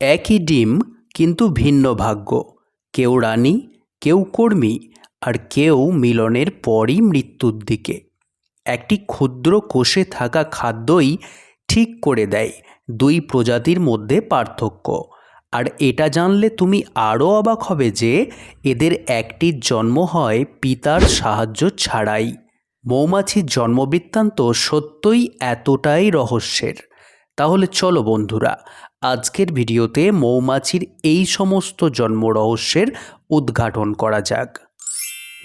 একই ডিম, কিন্তু ভিন্ন ভাগ্য। কেউ রানী, কেউ কর্মী, আর কেউ মিলনের পরই মৃত্যুর দিকে। একটি ক্ষুদ্র কোষে থাকা খাদ্যই ঠিক করে দেয় দুই প্রজাতির মধ্যে পার্থক্য। আর এটা জানলে তুমি আরও অবাক হবে যে এদের একটির জন্ম হয় পিতার সাহায্য ছাড়াই। মৌমাছির জন্মবৃত্তান্ত সত্যই এতটাই রহস্যের। তাহলে চলো বন্ধুরা, আজকের ভিডিওতে মৌমাছির এই সমস্ত জন্ম রহস্যের উদ্ঘাটন করা যাক।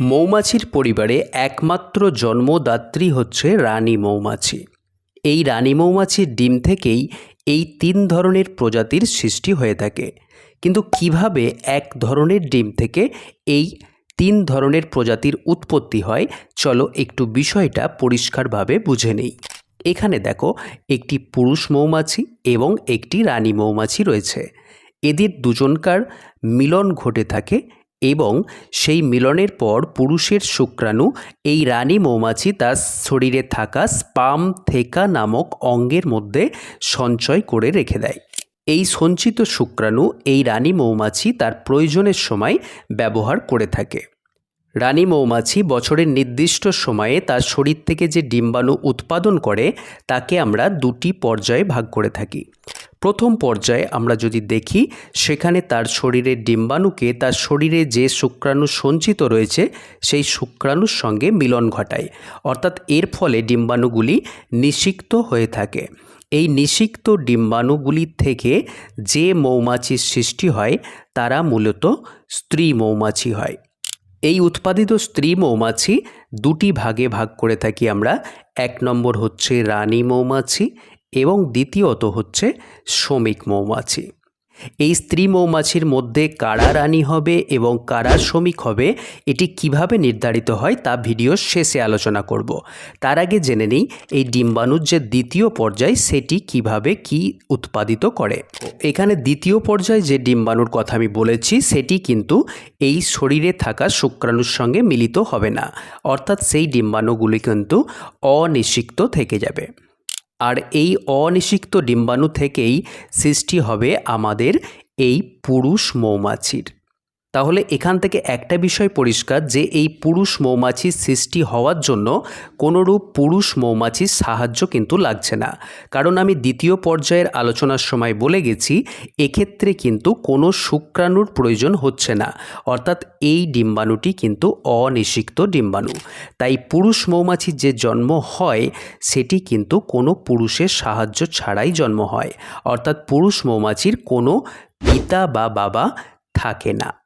মৌমাছির পরিবারে একমাত্র জন্মদাত্রী হচ্ছে রানী মৌমাছি। এই রানী মৌমাছির ডিম থেকেই এই তিন ধরনের প্রজাতির সৃষ্টি হয়ে থাকে। কিন্তু কীভাবে এক ধরনের ডিম থেকে এই তিন ধরনের প্রজাতির উৎপত্তি হয়, চলো একটু বিষয়টা পরিষ্কারভাবে বুঝে নেই। এখানে দেখো একটি পুরুষ মৌমাছি এবং একটি রানী মৌমাছি রয়েছে। এদের দুজনকার মিলন ঘটে থাকে এবং সেই মিলনের পর পুরুষের শুক্রাণু এই রানী মৌমাছি তার শরীরে থাকা স্পাম থেকা নামক অঙ্গের মধ্যে সঞ্চয় করে রেখে দেয়। এই সঞ্চিত শুক্রাণু এই রানী মৌমাছি তার প্রয়োজনের সময় ব্যবহার করে থাকে। রানী মৌমাছি বছরের নির্দিষ্ট সময়ে তার শরীর থেকে যে ডিম্বাণু উৎপাদন করে, তাকে আমরা দুটি পর্যায়ে ভাগ করে থাকি। প্রথম পর্যায়ে আমরা যদি দেখি, সেখানে তার শরীরের ডিম্বাণুকে তার শরীরে যে শুক্রাণু সঞ্চিত রয়েছে, সেই শুক্রাণুর সঙ্গে মিলন ঘটায়। অর্থাৎ এর ফলে ডিম্বাণুগুলি নিষিক্ত হয়ে থাকে। এই নিষিক্ত ডিম্বাণুগুলি থেকে যে মৌমাছির সৃষ্টি হয়, তারা মূলত স্ত্রী মৌমাছি হয়। এই উৎপাদিত স্ত্রী মৌমাছি দুটি ভাগে ভাগ করে থাকি আমরা। এক নম্বর হচ্ছে রানী মৌমাছি এবং দ্বিতীয়ত হচ্ছে শ্রমিক মৌমাছি। এই স্ত্রী মৌমাছির মধ্যে কারা রানী হবে এবং কারা শ্রমিক হবে, এটি কীভাবে নির্ধারিত হয় তা ভিডিওর শেষে আলোচনা করব। তার আগে জেনে নিই, এই ডিম্বাণুর যে দ্বিতীয় পর্যায়, সেটি কীভাবে কি উৎপাদিত করে। এখানে দ্বিতীয় পর্যায়ে যে ডিম্বাণুর কথা আমি বলেছি, সেটি কিন্তু এই শরীরে থাকা শুক্রাণুর সঙ্গে মিলিত হবে না। অর্থাৎ সেই ডিম্বাণুগুলি কিন্তু অনিষিক্ত থেকে যাবে। আর এই অনিষিক্ত ডিম্বাণু থেকেই সৃষ্টি হবে আমাদের এই পুরুষ মৌমাছির। তাহলে এখান থেকে একটা বিষয় পরিষ্কার যে এই পুরুষ মৌমাছির সৃষ্টি হওয়ার জন্য কোনোরূপ পুরুষ মৌমাছির সাহায্য কিন্তু লাগছে না। কারণ আমি দ্বিতীয় পর্যায়ের আলোচনার সময় বলে গেছি, এক্ষেত্রে কিন্তু কোনো শুক্রাণুর প্রয়োজন হচ্ছে না। অর্থাৎ এই ডিম্বাণুটি কিন্তু অনিষিক্ত ডিম্বাণু। তাই পুরুষ মৌমাছির যে জন্ম হয়, সেটি কিন্তু কোনো পুরুষের সাহায্য ছাড়াই জন্ম হয়। অর্থাৎ পুরুষ মৌমাছির কোনো পিতা বা বাবা থাকে না।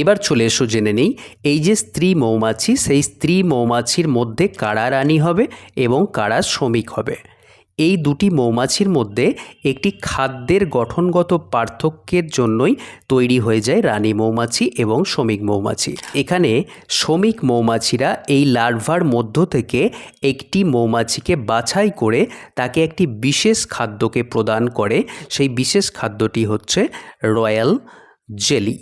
এবার চলে এসো জেনে নেই, এই যে স্ত্রী মৌমাছি, সেই স্ত্রী মৌমাছির মধ্যে কারা রানী হবে এবং কারা শ্রমিক হবে? এই দুটি মৌমাছির মধ্যে একটি খাদ্যের গঠনগত পার্থক্যের জন্যই তৈরি হয়ে যায় রানী মৌমাছি এবং শ্রমিক মৌমাছি। এখানে শ্রমিক মৌমাছিরা এই লার্ভার মধ্য থেকে একটি মৌমাছিকে বাছাই করে তাকে একটি বিশেষ খাদ্যকে প্রদান করে। সেই বিশেষ খাদ্যটি হচ্ছে রয়্যাল জেলি।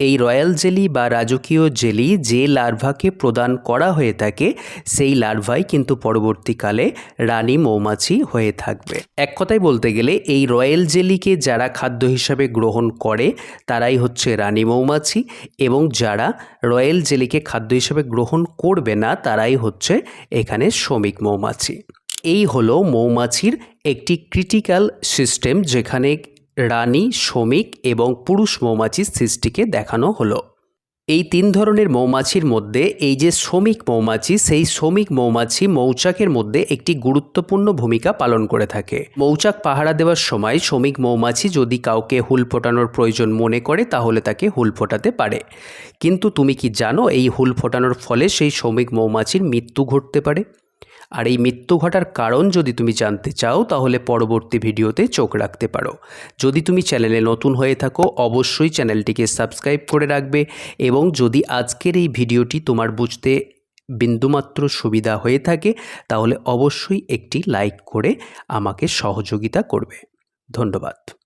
এই রয়্যাল জেলি বা রাজকীয় জেলি যে লার্ভাকে প্রদান করা হয়ে থাকে, সেই লার্ভাই কিন্তু পরবর্তীকালে রানী মৌমাছি হয়ে থাকবে। এক কথায় বলতে গেলে, এই রয়্যাল জেলিকে যারা খাদ্য হিসাবে গ্রহণ করে, তারাই হচ্ছে রানী মৌমাছি এবং যারা রয়্যাল জেলিকে খাদ্য হিসাবে গ্রহণ করবে না, তারাই হচ্ছে এখানে শ্রমিক মৌমাছি। এই হলো মৌমাছির একটি ক্রিটিক্যাল সিস্টেম যেখানে রানী, শ্রমিক এবং পুরুষ মৌমাছির সৃষ্টিকে দেখানো হলো। এই তিন ধরনের মৌমাছির মধ্যে এই যে শ্রমিক মৌমাছি, সেই শ্রমিক মৌমাছি মৌচাকের মধ্যে একটি গুরুত্বপূর্ণ ভূমিকা পালন করে থাকে। মৌচাক পাহারা দেওয়ার সময় শ্রমিক মৌমাছি যদি কাউকে হুল ফোটানোর প্রয়োজন মনে করে, তাহলে তাকে হুল ফোটাতে পারে। কিন্তু তুমি কি জানো, এই হুল ফোটানোর ফলে সেই শ্রমিক মৌমাছির মৃত্যু ঘটতে পারে? আর এই মৃত্যু ঘটার কারণ যদি তুমি জানতে চাও, তাহলে পরবর্তী ভিডিওতে চোখ রাখতে পারো। যদি তুমি চ্যানেলে নতুন হয়ে থাকো, অবশ্যই চ্যানেলটিকে সাবস্ক্রাইব করে রাখবে এবং যদি আজকের এই ভিডিওটি তোমার বুঝতে বিন্দুমাত্র সুবিধা হয়ে থাকে, তাহলে অবশ্যই একটি লাইক করে আমাকে সহযোগিতা করবে। ধন্যবাদ।